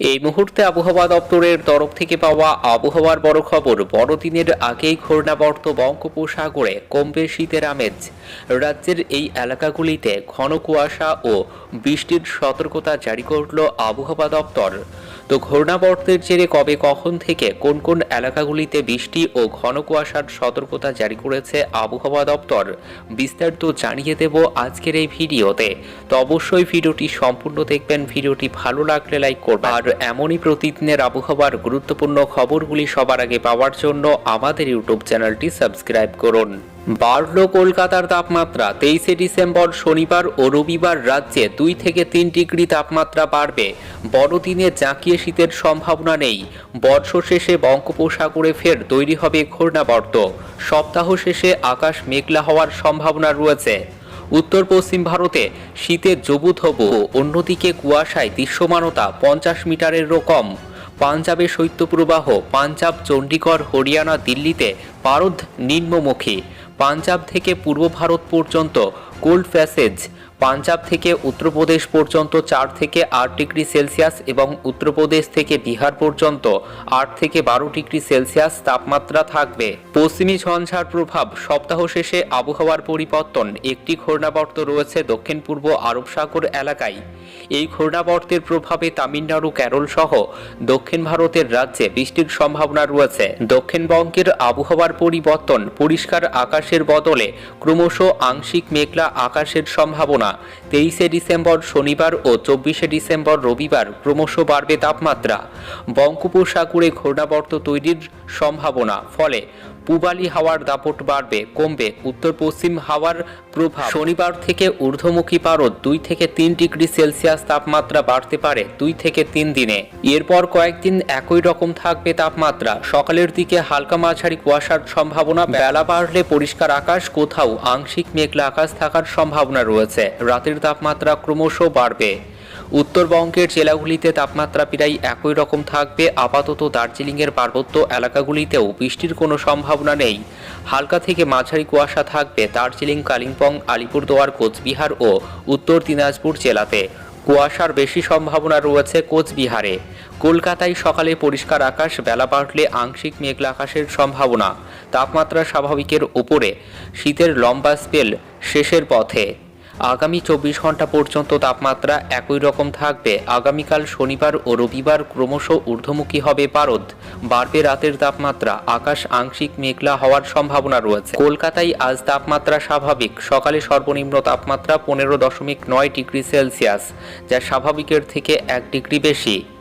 এই মুহূর্তে আবহাওয়া দপ্তরের তরফ থেকে পাওয়া আবহাওয়ার বড় খবর, বড়দিনের আগেই ঘূর্ণাবর্ত বঙ্গোপসাগরে কমবে শীতের আমেজ। রাজ্যের এই এলাকাগুলিতে ঘন কুয়াশা ও বৃষ্টির সতর্কতা জারি করল আবহাওয়া দপ্তর। তো ঘূর্ণাবর্তের জেরে কবে কখন থেকে কোন কোন এলাকাগুলিতে বৃষ্টি ও ঘন কুয়াশার সতর্কতা জারি করেছে আবহাওয়া দপ্তর, বিস্তারিত জানিয়ে দেব আজকের এই ভিডিওতে। তো অবশ্যই ভিডিওটি সম্পূর্ণ দেখবেন, ভিডিওটি ভালো লাগলে লাইক করবেন। আর এমনই প্রতিদিনের আবহাওয়ার গুরুত্বপূর্ণ খবরগুলি সবার আগে পাওয়ার জন্য আমাদের ইউটিউব চ্যানেলটি সাবস্ক্রাইব করুন। বাড়ল কলকাতার তাপমাত্রা। তেইশে ডিসেম্বর শনিবার ও রবিবার রাজ্যে দুই থেকে তিন ডিগ্রি তাপমাত্রা বাড়বে। বড়দিনে জাঁকিয়ে শীতের সম্ভাবনা নেই। বর্ষ শেষে বঙ্গোপসাগরে ফের তৈরি হবে ঘূর্ণাবর্ত। সপ্তাহ শেষে আকাশ মেঘলা হওয়ার সম্ভাবনা রয়েছে। উত্তর পশ্চিম ভারতে শীতে শীতের জবুথবু অন্যদিকে কুয়াশায় দৃশ্যমানতা পঞ্চাশ মিটারেরও কম। পাঞ্জাবে শৈত্যপ্রবাহ, পাঞ্জাব, চণ্ডীগড়, হরিয়ানা, দিল্লিতে পারদ নিম্নমুখী। পাঞ্জাব থেকে পূর্ব ভারত পর্যন্ত কোল্ড প্যাসেজ পাঞ্জাব থেকে উত্তরপ্রদেশ পর্যন্ত চার থেকে আট ডিগ্রি সেলসিয়াস এবং উত্তরপ্রদেশ থেকে বিহার পর্যন্ত আট থেকে বারো ডিগ্রি সেলসিয়াস তাপমাত্রা থাকবে। পশ্চিমী ঝঞ্ঝার প্রভাব সপ্তাহ শেষে আবহাওয়ার পরিবর্তন। একটি ঘূর্ণাবর্ত রয়েছে দক্ষিণ পূর্ব আরব সাগর এলাকায়। এই ঘূর্ণাবর্তের প্রভাবে তামিলনাড়ু, কেরল সহ দক্ষিণ ভারতের রাজ্যে বৃষ্টির সম্ভাবনা রয়েছে। দক্ষিণবঙ্গের আবহাওয়ার পরিবর্তন, পরিষ্কার আকাশের বদলে ক্রমশ আংশিক মেঘলা আকাশের সম্ভাবনা। তেইশে ডিসেম্বর শনিবার ও চব্বিশে ডিসেম্বর রবিবার ক্রমশ বাড়বে তাপমাত্রা। বঙ্গোপসাগরে ঘূর্ণাবর্ত তৈরির সম্ভাবনা, ফলে পূবালি হাওয়ার দাপট বাড়বে, কমবে। উত্তর পশ্চিম হাওয়ার প্রভাব, শনিবার থেকে ঊর্ধ্বমুখী পারদ দুই থেকে তিন ডিগ্রি সেলসিয়াস তাপমাত্রা বাড়তে পারে দুই থেকে তিন দিনে। এরপর কয়েকদিন একই রকম থাকবে তাপমাত্রা। সকালের দিকে হালকা মাঝারি কুয়াশার সম্ভাবনা, বেলা বাড়লে পরিষ্কার আকাশ, কোথাও আংশিক মেঘলা আকাশ থাকার সম্ভাবনা রয়েছে। রাতের তাপমাত্রা ক্রমশ বাড়বে। উত্তরবঙ্গের জেলাগুলিতে তাপমাত্রা প্রায় একই রকম থাকবে। আপাতত দার্জিলিংয়ের পার্বত্য এলাকাগুলিতেও বৃষ্টির কোনো সম্ভাবনা নেই। হালকা থেকে মাঝারি কুয়াশা থাকবে দার্জিলিং, কালিম্পং, আলিপুরদুয়ার, কোচবিহার ও উত্তর দিনাজপুর জেলাতে। কুয়াশার বেশি সম্ভাবনা রয়েছে কোচবিহারে। কলকাতায় সকালে পরিষ্কার আকাশ, বেলা বাড়লে আংশিক মেঘলা আকাশের সম্ভাবনা। তাপমাত্রা স্বাভাবিকের উপরে। শীতের লম্বা স্পেল শেষের পথে। আগামী চব্বিশ ঘণ্টা পর্যন্ত তাপমাত্রা একই রকম থাকবে। আগামীকাল শনিবার ও রবিবার ক্রমশ ঊর্ধ্বমুখী হবে পারদ বাড়বে রাতের তাপমাত্রা। আকাশ আংশিক মেঘলা হওয়ার সম্ভাবনা রয়েছে। কলকাতায় আজ তাপমাত্রা স্বাভাবিক। সকালে সর্বনিম্ন তাপমাত্রা পনেরো দশমিক নয় ডিগ্রি সেলসিয়াস, যা স্বাভাবিকের থেকে এক ডিগ্রি বেশি।